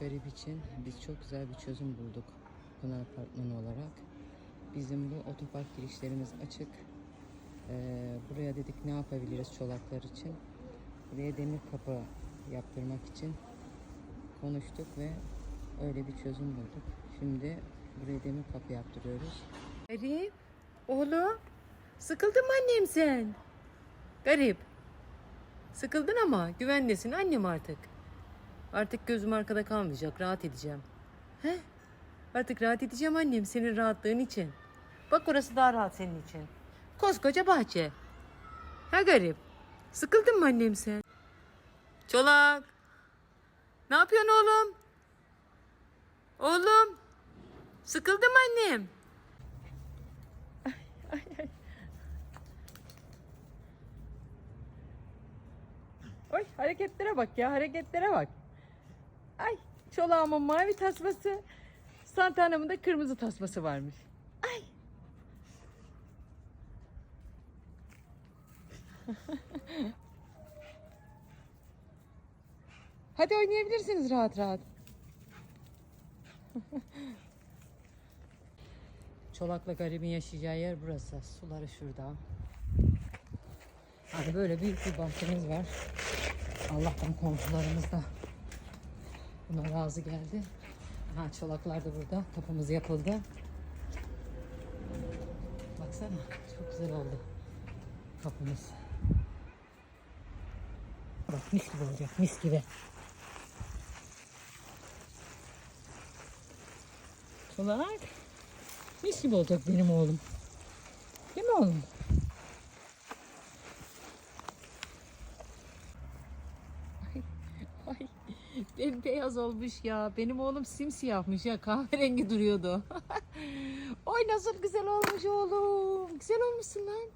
Garip için biz çok güzel bir çözüm bulduk Pınar Apartmanı olarak. Bizim bu otopark girişlerimiz açık. Ee, buraya dedik ne yapabiliriz çolaklar için. Buraya demir kapı yaptırmak için konuştuk ve öyle bir çözüm bulduk. Şimdi buraya demir kapı yaptırıyoruz. Garip, oğlum sıkıldın mı annem sen? Garip. Sıkıldın ama güvendesin annem artık. Artık gözüm arkada kalmayacak. Rahat edeceğim. He? Artık rahat edeceğim annem senin rahatlığın için. Bak orası daha rahat senin için. Koskoca bahçe. Ha garip. Sıkıldın mı annem sen? Çolak. Ne yapıyorsun oğlum? Oğlum. Sıkıldın mı annem? Oy hareketlere bak ya hareketlere bak. Ay çolağımın mavi tasması. Santana'mın da kırmızı tasması varmış. Ay. Hadi oynayabilirsiniz rahat rahat. Çolakla garibin yaşayacağı yer burası. Suları şurada. Hani böyle büyük bir bahçemiz var. Allah'tan komşularımız da buna razı geldi. Ha çolaklar da burada. Kapımız yapıldı. Baksana çok güzel oldu kapımız. Bak mis gibi olacak mis gibi. Çolak mis gibi olacak benim oğlum. Değil mi oğlum? Ay bembeyaz olmuş ya. Benim oğlum simsiyahmış ya. Kahverengi duruyordu. Oy nasıl güzel olmuş oğlum. Güzel olmuşsun lan.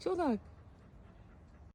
Çolak.